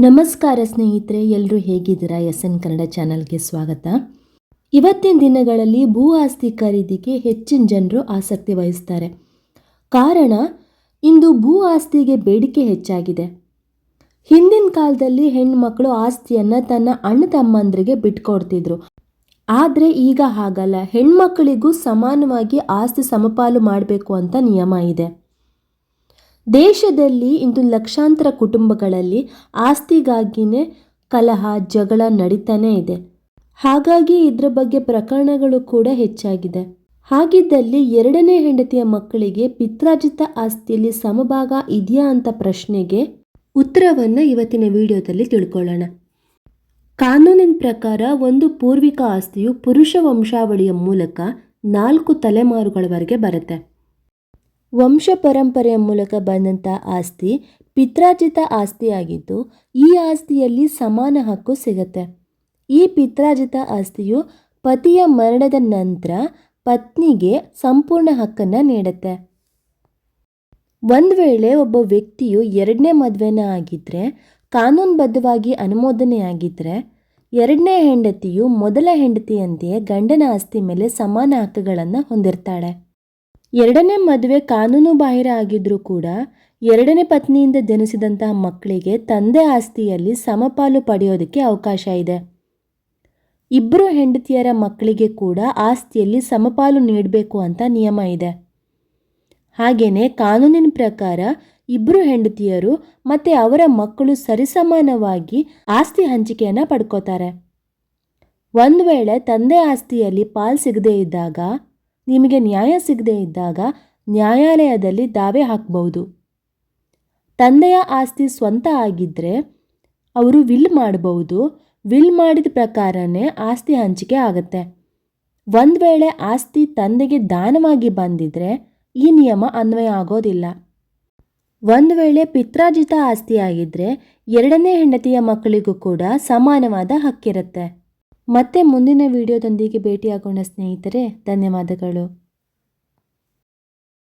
ನಮಸ್ಕಾರ ಸ್ನೇಹಿತರೆ ಎಲ್ಲರೂ ಹೇಗಿದ್ದೀರಾ? ಎಸ್ ಎನ್ ಕನ್ನಡ ಚಾನಲ್ಗೆ ಸ್ವಾಗತ. ಇವತ್ತಿನ ದಿನಗಳಲ್ಲಿ ಭೂ ಆಸ್ತಿ ಖರೀದಿಗೆ ಹೆಚ್ಚಿನ ಜನರು ಆಸಕ್ತಿ ವಹಿಸ್ತಾರೆ. ಕಾರಣ, ಇಂದು ಭೂ ಆಸ್ತಿಗೆ ಬೇಡಿಕೆ ಹೆಚ್ಚಾಗಿದೆ. ಹಿಂದಿನ ಕಾಲದಲ್ಲಿ ಹೆಣ್ಮಕ್ಳು ಆಸ್ತಿಯನ್ನು ತನ್ನ ಅಣ್ಣ ತಮ್ಮಂದರಿಗೆ ಬಿಟ್ಕೊಡ್ತಿದ್ರು. ಆದರೆ ಈಗ ಹಾಗಲ್ಲ. ಹೆಣ್ಮಕ್ಳಿಗೂ ಸಮಾನವಾಗಿ ಆಸ್ತಿ ಸಮಪಾಲು ಮಾಡಬೇಕು ಅಂತ ನಿಯಮ ಇದೆ. ದೇಶದಲ್ಲಿ ಇಂದು ಲಕ್ಷಾಂತರ ಕುಟುಂಬಗಳಲ್ಲಿ ಆಸ್ತಿಗಾಗಿನೇ ಕಲಹ, ಜಗಳ ನಡೀತಾನೇ ಇದೆ. ಹಾಗಾಗಿ ಇದರ ಬಗ್ಗೆ ಪ್ರಕರಣಗಳು ಕೂಡ ಹೆಚ್ಚಾಗಿದೆ. ಹಾಗಿದ್ದಲ್ಲಿ ಎರಡನೇ ಹೆಂಡತಿಯ ಮಕ್ಕಳಿಗೆ ಪಿತ್ರಾರ್ಜಿತ ಆಸ್ತಿಯಲ್ಲಿ ಸಮಭಾಗ ಇದೆಯಾ ಅಂತ ಪ್ರಶ್ನೆಗೆ ಉತ್ತರವನ್ನು ಇವತ್ತಿನ ವಿಡಿಯೋದಲ್ಲಿ ತಿಳ್ಕೊಳ್ಳೋಣ. ಕಾನೂನಿನ ಪ್ರಕಾರ ಒಂದು ಪೂರ್ವಿಕ ಆಸ್ತಿಯು ಪುರುಷ ವಂಶಾವಳಿಯ ಮೂಲಕ ನಾಲ್ಕು ತಲೆಮಾರುಗಳವರೆಗೆ ಬರುತ್ತೆ. ವಂಶ ಪರಂಪರೆಯ ಮೂಲಕ ಬಂದಂಥ ಆಸ್ತಿ ಪಿತ್ರಾರ್ಜಿತ ಆಸ್ತಿಯಾಗಿದ್ದು, ಈ ಆಸ್ತಿಯಲ್ಲಿ ಸಮಾನ ಹಕ್ಕು ಸಿಗತ್ತೆ. ಈ ಪಿತ್ರಾರ್ಜಿತ ಆಸ್ತಿಯು ಪತಿಯ ಮರಣದ ನಂತರ ಪತ್ನಿಗೆ ಸಂಪೂರ್ಣ ಹಕ್ಕನ್ನು ನೀಡುತ್ತೆ. ಒಂದು ವೇಳೆ ಒಬ್ಬ ವ್ಯಕ್ತಿಯು ಎರಡನೇ ಮದುವೆನ ಆಗಿದ್ದರೆ ಕಾನೂನುಬದ್ಧವಾಗಿ ಅನುಮೋದನೆಯಾಗಿದ್ದರೆ ಎರಡನೇ ಹೆಂಡತಿಯು ಮೊದಲ ಹೆಂಡತಿಯಂತೆಯೇ ಗಂಡನ ಆಸ್ತಿ ಮೇಲೆ ಸಮಾನ ಹಕ್ಕುಗಳನ್ನು ಹೊಂದಿರ್ತಾಳೆ. ಎರಡನೇ ಮದುವೆ ಕಾನೂನು ಬಾಹಿರ ಆಗಿದ್ರೂ ಕೂಡ ಎರಡನೇ ಪತ್ನಿಯಿಂದ ಜನಿಸಿದಂತಹ ಮಕ್ಕಳಿಗೆ ತಂದೆ ಆಸ್ತಿಯಲ್ಲಿ ಸಮಪಾಲು ಪಡೆಯೋದಕ್ಕೆ ಅವಕಾಶ ಇದೆ. ಇಬ್ಬರು ಹೆಂಡತಿಯರ ಮಕ್ಕಳಿಗೆ ಕೂಡ ಆಸ್ತಿಯಲ್ಲಿ ಸಮಪಾಲು ನೀಡಬೇಕು ಅಂತ ನಿಯಮ ಇದೆ. ಹಾಗೆಯೇ ಕಾನೂನಿನ ಪ್ರಕಾರ ಇಬ್ಬರು ಹೆಂಡತಿಯರು ಮತ್ತು ಅವರ ಮಕ್ಕಳು ಸರಿಸಮಾನವಾಗಿ ಆಸ್ತಿ ಹಂಚಿಕೆಯನ್ನು ಪಡ್ಕೋತಾರೆ. ಒಂದು ವೇಳೆ ತಂದೆ ಆಸ್ತಿಯಲ್ಲಿ ಪಾಲು ಸಿಗದೇ ಇದ್ದಾಗ ನಿಮಗೆ ನ್ಯಾಯ ಸಿಗದೇ ಇದ್ದಾಗ ನ್ಯಾಯಾಲಯದಲ್ಲಿ ದಾವೆ ಹಾಕಬಹುದು ತಂದೆಯ ಆಸ್ತಿ ಸ್ವಂತ ಆಗಿದ್ದರೆ ಅವರು ವಿಲ್ ಮಾಡಬಹುದು ವಿಲ್ ಮಾಡಿದ ಪ್ರಕಾರನೇ ಆಸ್ತಿ ಹಂಚಿಕೆ ಆಗುತ್ತೆ. ಒಂದು ವೇಳೆ ಆಸ್ತಿ ತಂದೆಗೆ ದಾನವಾಗಿ ಬಂದಿದ್ರೆ ಈ ನಿಯಮ ಅನ್ವಯ ಆಗೋದಿಲ್ಲ. ಒಂದು ವೇಳೆ ಪಿತ್ರಾರ್ಜಿತ ಆಸ್ತಿಯಾಗಿದ್ದರೆ ಎರಡನೇ ಹೆಂಡತಿಯ ಮಕ್ಕಳಿಗೂ ಕೂಡ ಸಮಾನವಾದ ಹಕ್ಕಿರುತ್ತೆ. ಮತ್ತೆ ಮುಂದಿನ ವಿಡಿಯೋದೊಂದಿಗೆ ಭೇಟಿಯಾಗೋಣ ಸ್ನೇಹಿತರೆ ಧನ್ಯವಾದಗಳು.